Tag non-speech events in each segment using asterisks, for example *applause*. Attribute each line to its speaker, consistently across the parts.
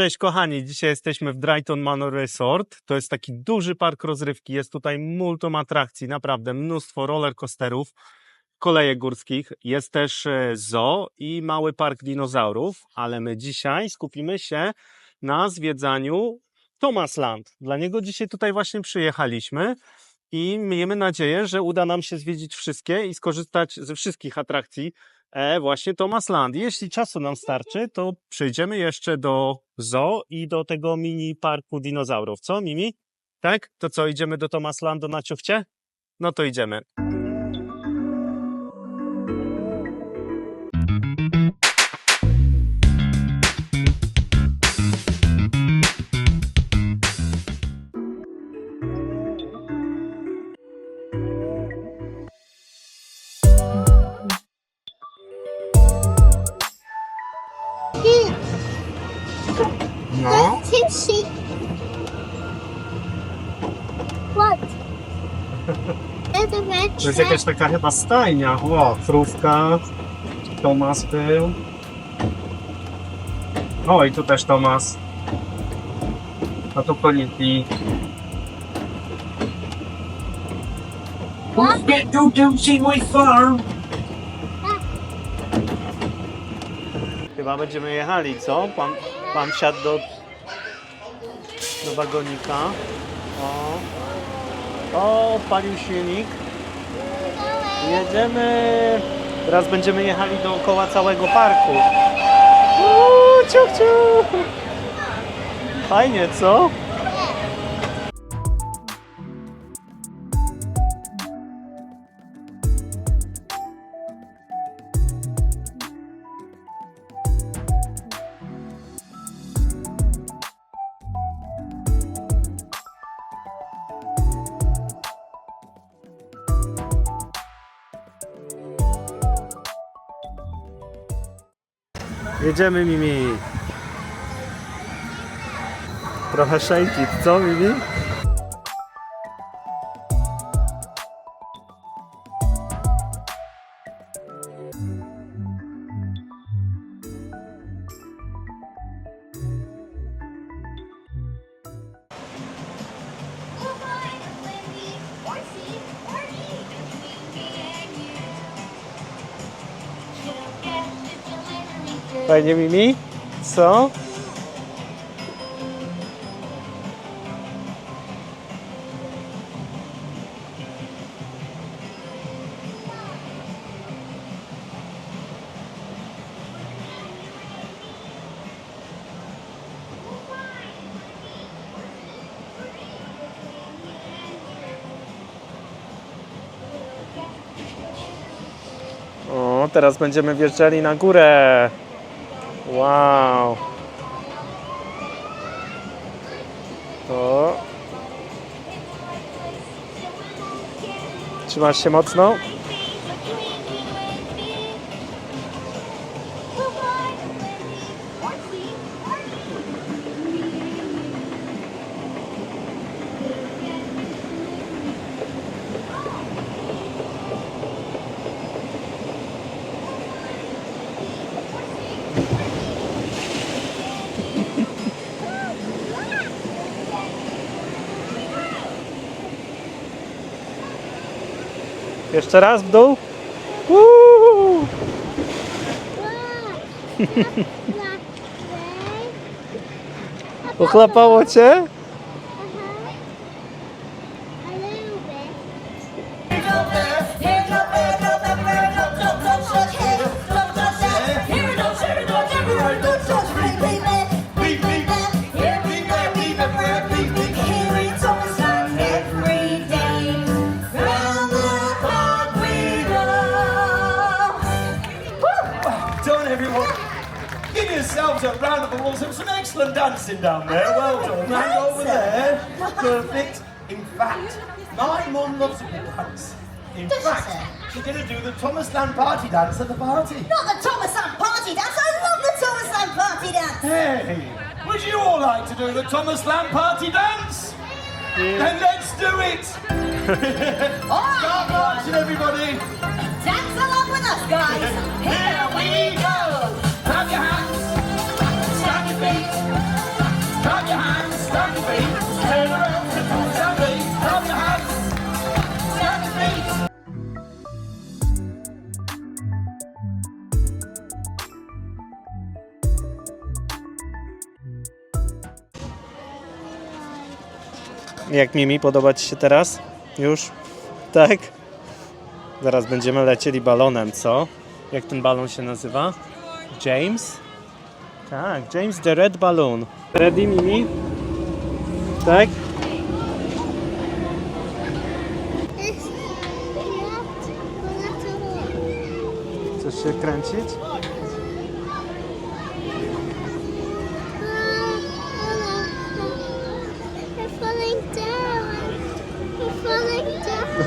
Speaker 1: Cześć kochani, dzisiaj jesteśmy w Drayton Manor Resort. To jest taki duży park rozrywki, jest tutaj multum atrakcji, naprawdę mnóstwo roller coasterów, kolejek górskich, jest też e, zoo i mały park dinozaurów, ale my dzisiaj skupimy się na zwiedzaniu Thomasland. Dla niego dzisiaj tutaj właśnie przyjechaliśmy i miejmy nadzieję, że uda nam się zwiedzić wszystkie i skorzystać ze wszystkich atrakcji e, właśnie Thomasland. Jeśli czasu nam starczy, to przejdziemy jeszcze do zoo i do tego mini parku dinozaurów. Co, Mimi? Tak? To co, idziemy do Thomaslandu na ciuchcie? No to idziemy. Taka chyba stajnia. O, krówka. Tomas był. O, i tu też Tomas. A tu Koliti.
Speaker 2: Let's get to do see my farm.
Speaker 1: Chyba będziemy jechali, co? Pan, pan wsiadł do, do wagonika. O. O, odpalił silnik. Jedziemy. Teraz będziemy jechali dookoła całego parku. Uuu, ciuch, ciuch. Fajnie, co? Jedziemy, Mimi. Trochę it, co, Mimi? Fajnie, Mimi? Co? Teraz będziemy wjeżdżali na górę. Wow. To. Trzymasz się mocno? Jeszcze raz w dół? Uuu. Pochlapało cię?
Speaker 2: Everyone. Give yourselves a round of applause. There was some excellent dancing down there. Well done. And over there. Perfect. In fact, my mum loves a good dance. In
Speaker 3: Does
Speaker 2: fact,
Speaker 3: sir?
Speaker 2: she's going to do the Thomas Land party dance at the party.
Speaker 3: Not the Thomas Land party dance. I love the Thomas Land party dance.
Speaker 2: Hey, would you all like to do the Thomas Land party dance? Then let's do it. *laughs*
Speaker 3: All right,
Speaker 2: Start marching, everybody.
Speaker 3: dance along with us, guys. *laughs* Here we go.
Speaker 1: Jak Mimi, podoba Ci się teraz? Już? Tak? Zaraz będziemy lecieli balonem, co? Jak ten balon się nazywa? James? Tak, James the Red Balloon. Ready, Mimi? Tak? Chcesz się kręcić?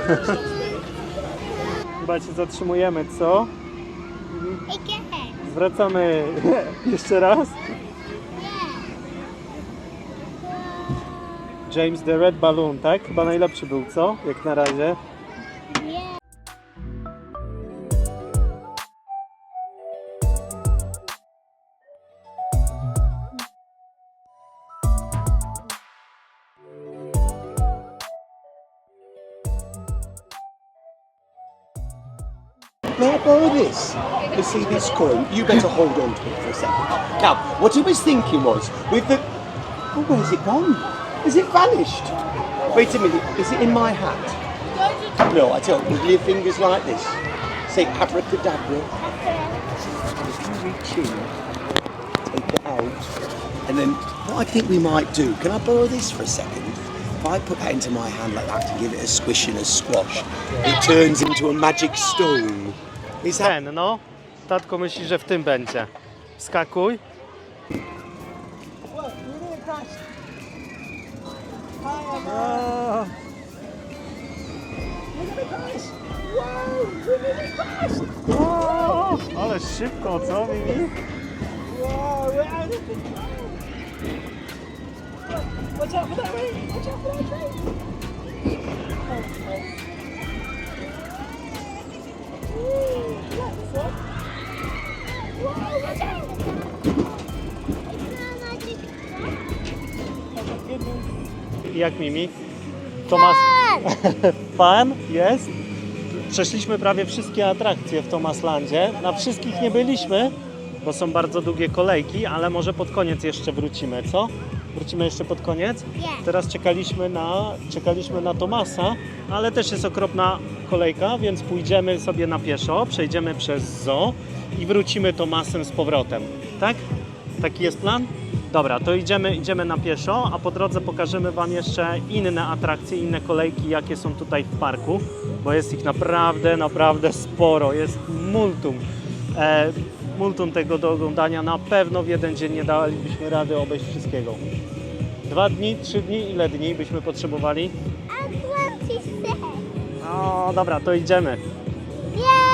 Speaker 1: *laughs* Chyba Cię zatrzymujemy, co? Zwracamy *laughs* jeszcze raz. James the Red Balloon, tak? Chyba najlepszy był, co? Jak na razie.
Speaker 2: May I borrow this? You see this coin? You better hold on to it for a second. Now, what I was thinking was, with the... Oh, where's it gone? Has it vanished? Wait a minute, is it in my hat? No, I tell you, With your fingers like this. Say abracadabra. If you reach in, take it out, and then what I think we might do, can I borrow this for a second? If I put that into my hand like that to give it a squish and a squash, it turns into a magic stone. Is that
Speaker 1: Ten, no. Tatko myśli, że w tym będzie. Skakuj. O. O, Ale szybko, co Mimi? Jak Mimi? Tomasz. *laughs* Fan jest? Przeszliśmy prawie wszystkie atrakcje w Tomaslandzie. Na wszystkich nie byliśmy, bo są bardzo długie kolejki, ale może pod koniec jeszcze wrócimy, co? Wrócimy jeszcze pod koniec?
Speaker 4: Nie.
Speaker 1: Teraz czekaliśmy na, czekaliśmy na Tomasa, ale też jest okropna kolejka, więc pójdziemy sobie na pieszo, przejdziemy przez zoo i wrócimy Tomasem z powrotem. Tak? Taki jest plan? Dobra, to idziemy, idziemy na pieszo, a po drodze pokażemy Wam jeszcze inne atrakcje, inne kolejki, jakie są tutaj w parku, bo jest ich naprawdę, naprawdę sporo. Jest multum. E, multum tego do oglądania. Na pewno w jeden dzień nie dalibyśmy rady obejść wszystkiego. Dwa dni, trzy dni, ile dni byśmy potrzebowali?
Speaker 4: 26.
Speaker 1: No dobra, to idziemy.
Speaker 4: Yeah!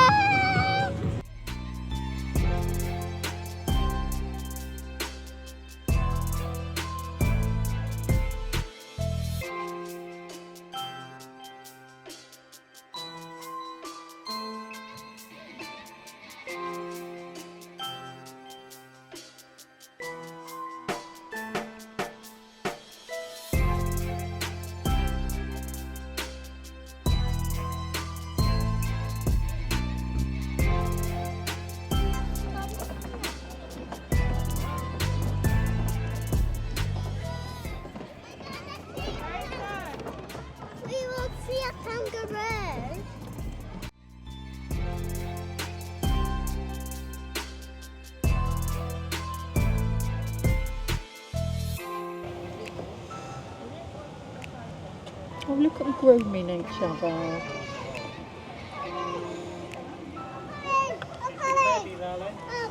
Speaker 5: Look at them grooming each other.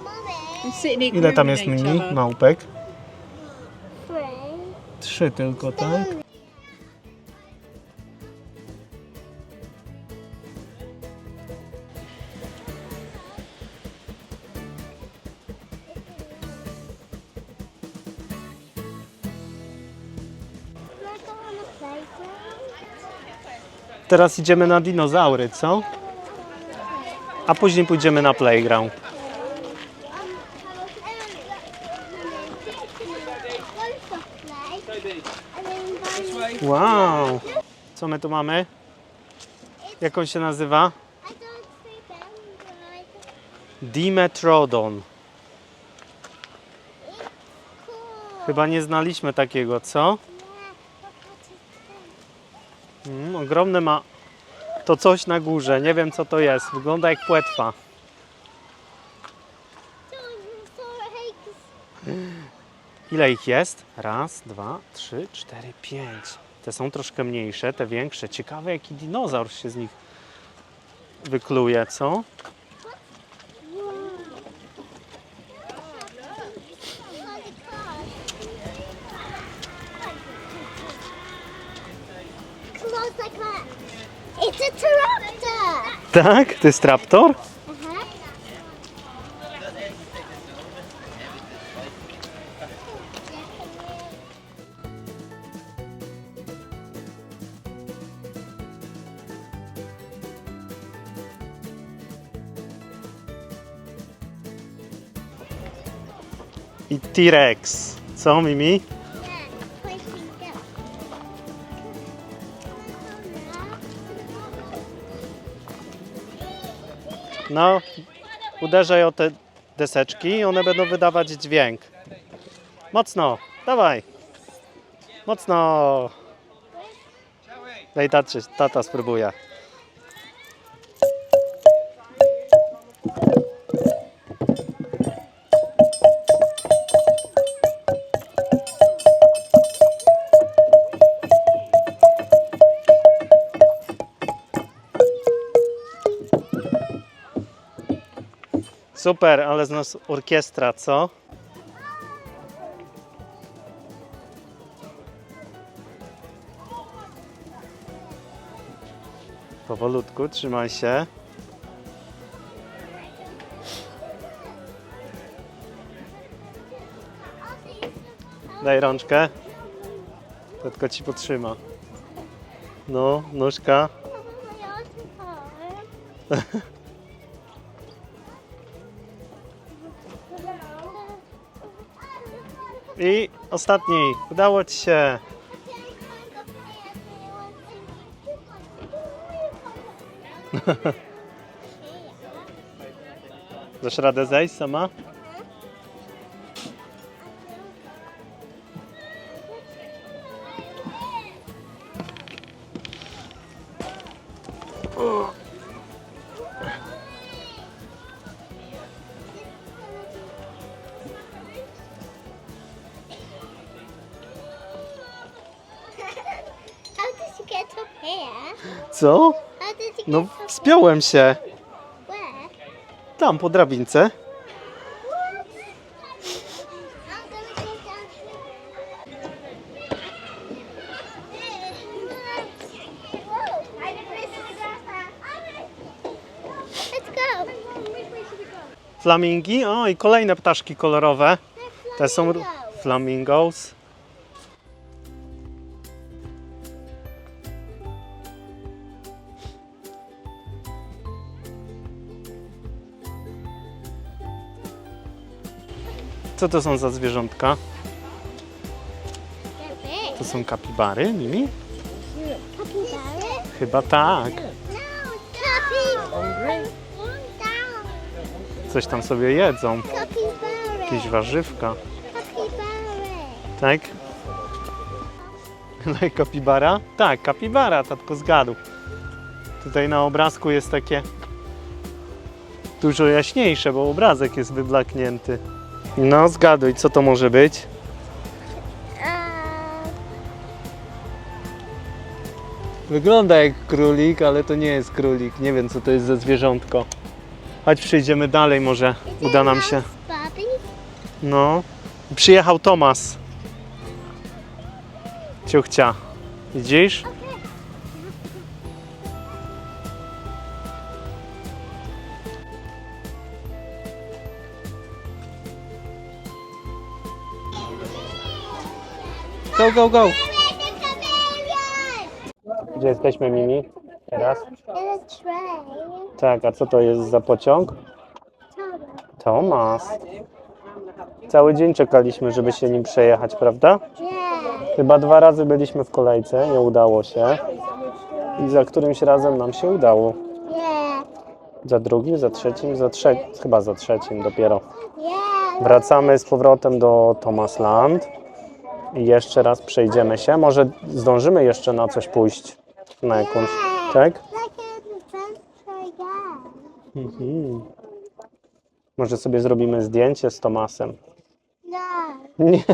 Speaker 4: Mommy.
Speaker 5: And sitting here
Speaker 1: Ile tam
Speaker 5: grooming
Speaker 1: jest
Speaker 5: each
Speaker 1: mini
Speaker 5: other.
Speaker 1: małpek?
Speaker 4: Three.
Speaker 1: Trzy tylko, tak? Teraz idziemy na dinozaury, co? A później pójdziemy na playground. Wow! Co my tu mamy? Jak on się nazywa? Dimetrodon. Chyba nie znaliśmy takiego, co?
Speaker 4: Yeah, look what it's done.
Speaker 1: Mm, ogromne ma to coś na górze. Nie wiem co to jest. Wygląda jak płetwa. Ile ich jest? Raz, dwa, trzy, cztery, pięć. Te są troszkę mniejsze, te większe. Ciekawe jaki dinozaur się z nich wykluje, co? Tak? To jest?
Speaker 4: Uh-huh.
Speaker 1: I T-Rex. Co, Mimi? No, uderzaj o te deseczki i one będą wydawać dźwięk. Mocno, dawaj. Mocno. Daj tacie, tata spróbuje. Super, ale z nas orkiestra, co? Powolutku, trzymaj się. Daj rączkę. To tylko ci potrzyma. No, nóżka. *laughs* I ostatni. Udało ci się. *laughs* Dasz radę zejść sama? Wspiąłem się. Tam, po drabince. Flamingi. O, i kolejne ptaszki kolorowe. Te są flamingos. Co to są za zwierzątka? To są kapibary, Mimi?
Speaker 4: Capybara?
Speaker 1: Chyba tak.
Speaker 4: No.
Speaker 1: Coś tam sobie jedzą.
Speaker 4: Capybara.
Speaker 1: Jakieś warzywka. Tak? No i kapibara? Tak, kapibara, tatko zgadł. Tutaj na obrazku jest takie dużo jaśniejsze, bo obrazek jest wyblaknięty. No, zgaduj, co to może być?
Speaker 4: Uh,
Speaker 1: Wygląda jak królik, ale to nie jest królik. Nie wiem, co to jest za zwierzątko. Chodź, przejdziemy dalej, może uda nam się. No. Przyjechał Tomas. Ciuchcia. Widzisz? Go, go, go. Gdzie jesteśmy, Mimi? Teraz? Tak, a co to jest za pociąg?
Speaker 4: Thomas.
Speaker 1: Tomas. Cały dzień czekaliśmy, żeby się nim przejechać, prawda? Chyba dwa razy byliśmy w kolejce, nie udało się. I za którymś razem nam się udało. Za drugim, za trzecim, za trzecim, chyba za trzecim dopiero. Wracamy z powrotem do Thomas Land i jeszcze raz przejdziemy się. Może zdążymy jeszcze na coś pójść, na jakąś, tak?
Speaker 4: Again.
Speaker 1: Mhm. Może sobie zrobimy zdjęcie z Tomasem.
Speaker 4: No.
Speaker 1: Nie.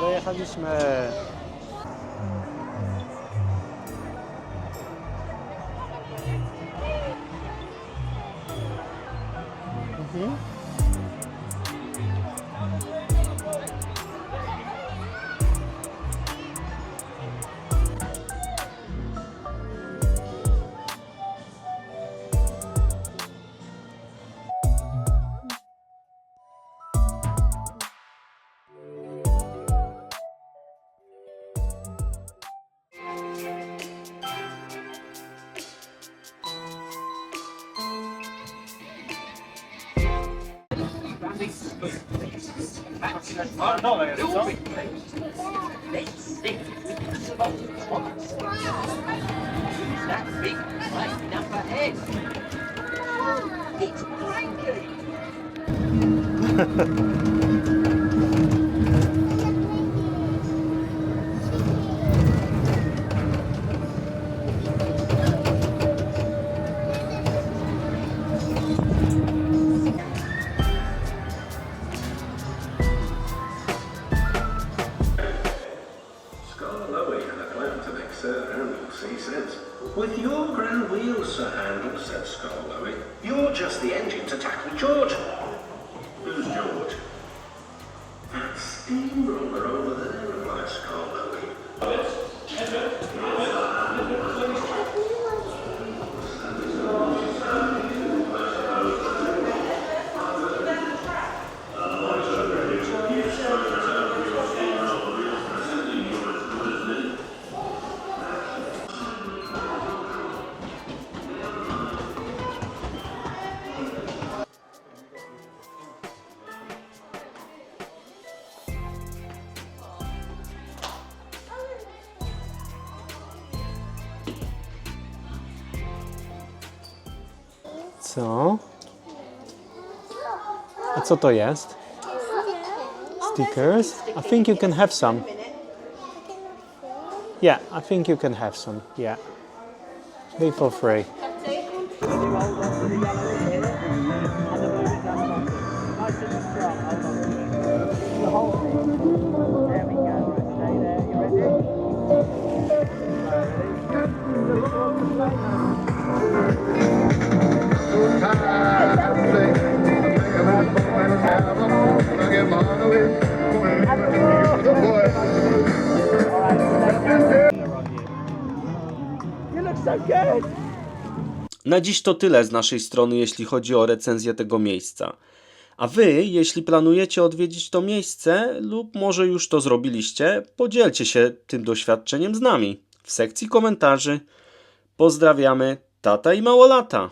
Speaker 1: Dojechaliśmy. Oh,
Speaker 2: no, like a song? Let's sing. That big right up ahead. It's *laughs* blanket. Sense. With your grand wheels, Sir Handel, said Scarlowy, you're just the engine to tackle George.
Speaker 1: Co? A co to jest? Stickers? I think you can have some. Yeah, I think you can have some. Yeah. Be for free. Na dziś to tyle z naszej strony, jeśli chodzi o recenzję tego miejsca. A wy, jeśli planujecie odwiedzić to miejsce lub może już to zrobiliście, podzielcie się tym doświadczeniem z nami w sekcji komentarzy. Pozdrawiamy, tata i małolata.